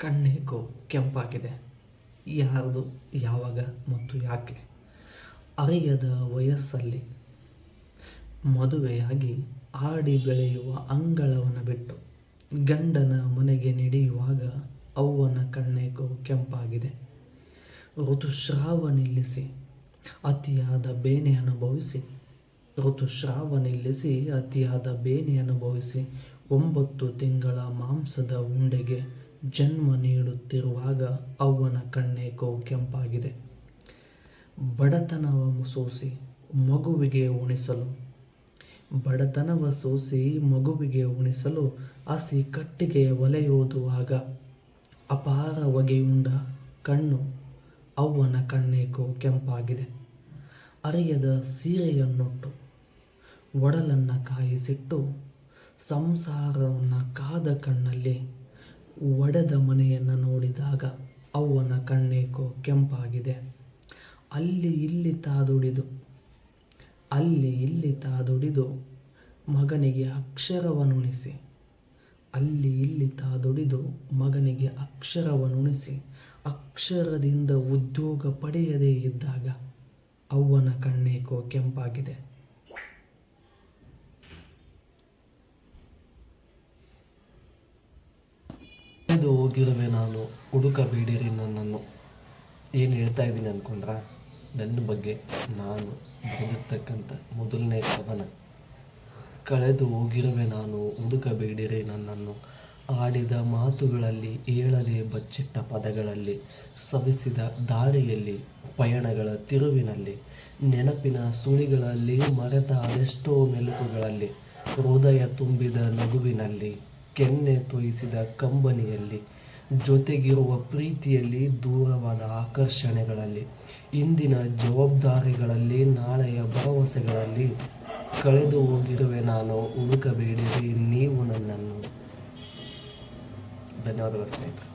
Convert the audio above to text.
ಕಣ್ಣೇಕೋ ಕೆಂಪಾಗಿದೆ. ಯಾರದು, ಯಾವಾಗ ಮತ್ತು ಯಾಕೆ? ಅರಿಯದ ವಯಸ್ಸಲ್ಲಿ ಮದುವೆಯಾಗಿ ಆಡಿ ಬೆಳೆಯುವ ಅಂಗಳವನ್ನು ಬಿಟ್ಟು ಗಂಡನ ಮನೆಗೆ ನಡೆಯುವಾಗ ಅವ್ವನ ಕಣ್ಣೇಕೋ ಕೆಂಪಾಗಿದೆ. ಋತುಸ್ರಾವ ನಿಲ್ಲಿಸಿ ಅತಿಯಾದ ಬೇನೆ ಅನುಭವಿಸಿ ಋತುಸ್ರಾವ ನಿಲ್ಲಿಸಿ ಅತಿಯಾದ ಬೇನೆ ಅನುಭವಿಸಿ ಒಂಬತ್ತು ತಿಂಗಳ ಮಾಂಸದ ಉಂಡೆಗೆ ಜನ್ಮ ನೀಡುತ್ತಿರುವಾಗ ಅವ್ವನ ಕಣ್ಣೇಕೋ ಕೆಂಪಾಗಿದೆ. ಬಡತನವ ಸೋಸಿ ಮಗುವಿಗೆ ಉಣಿಸಲು. ಬಡತನವ ಸೋಸಿ ಮಗುವಿಗೆ ಉಣಿಸಲು ಹಸಿ ಕಟ್ಟಿಗೆ ಒಲೆಯೋದುವಾಗ ಅಪಾರ ಒಗೆಯುಂಡ ಕಣ್ಣು ಅವ್ವನ ಕಣ್ಣೇಕೋ ಕೆಂಪಾಗಿದೆ. ಅರಿಯದ ಸೀರೆಯನ್ನುಟ್ಟು, ಒಡಲನ್ನು ಕಾಯಿಸಿಟ್ಟು, ಸಂಸಾರವನ್ನು ಕಾದ ಕಣ್ಣಲ್ಲಿ ಒಡೆದ ಮನೆಯನ್ನು ನೋಡಿದಾಗ ಅವ್ವನ ಕಣ್ಣೇಕೋ ಕೆಂಪಾಗಿದೆ. ಅಲ್ಲಿ ಇಲ್ಲಿ ತಾದುಡಿದು, ಅಲ್ಲಿ ಇಲ್ಲಿ ತಾದುಡಿದು ಮಗನಿಗೆ ಅಕ್ಷರವನ್ನುಣಿಸಿ ಅಲ್ಲಿ ಇಲ್ಲಿ ತಾದುಡಿದು ಮಗನಿಗೆ ಅಕ್ಷರವನ್ನುಣಿಸಿ ಅಕ್ಷರದಿಂದ ಉದ್ಯೋಗ ಪಡೆಯದೇ ಇದ್ದಾಗ ಅವ್ವನ ಕಣ್ಣೇಕೋ ಕೆಂಪಾಗಿದೆ. ಇದು ಹೋಗಿರುವೆ ನಾನು ಹುಡುಕಬೇಡಿರಿ ನನ್ನನ್ನು. ಏನು ಹೇಳ್ತಾ ಇದ್ದೀನಿ ಅಂದ್ಕೊಂಡ್ರ ನನ್ನ ಬಗ್ಗೆ ನಾನು ಬರೆದಿರ್ತಕ್ಕಂಥ ಮೊದಲನೇ ಕವನ. ಕಳೆದು ಹೋಗಿರುವೆ ನಾನು ಹುಡುಕಬೇಡಿರಿ ನನ್ನನ್ನು. ಆಡಿದ ಮಾತುಗಳಲ್ಲಿ ಹೇಳದೆ ಬಚ್ಚಿಟ್ಟ ಪದಗಳಲ್ಲಿ, ಸವಿಸಿದ ದಾರಿಯಲ್ಲಿ, ಪಯಣಗಳ ತಿರುವಿನಲ್ಲಿ, ನೆನಪಿನ ಸುಳಿಗಳಲ್ಲಿ, ಮರೆತ ಅದೆಷ್ಟೋ ಮೆಲುಕುಗಳಲ್ಲಿ, ಹೃದಯ ತುಂಬಿದ ನಗುವಿನಲ್ಲಿ ಕೆನ್ನೆ ತೋಯಿಸಿದ ಕಂಬನಿಯಲ್ಲಿ, ಜೊತೆಗಿರುವ ಪ್ರೀತಿಯಲ್ಲಿ ದೂರವಾದ ಆಕರ್ಷಣೆಗಳಲ್ಲಿ, ಇಂದಿನ ಜವಾಬ್ದಾರಿಗಳಲ್ಲಿ, ನಾಳೆಯ ಭರವಸೆಗಳಲ್ಲಿ ಕಳೆದು ಹೋಗಿರುವೆ ನಾನು ಹುಡುಕಬೇಡಿರಿ ನೀವು ನನ್ನನ್ನು. ಧನ್ಯವಾದಗಳು ಸ್ನೇಹಿತರೆ.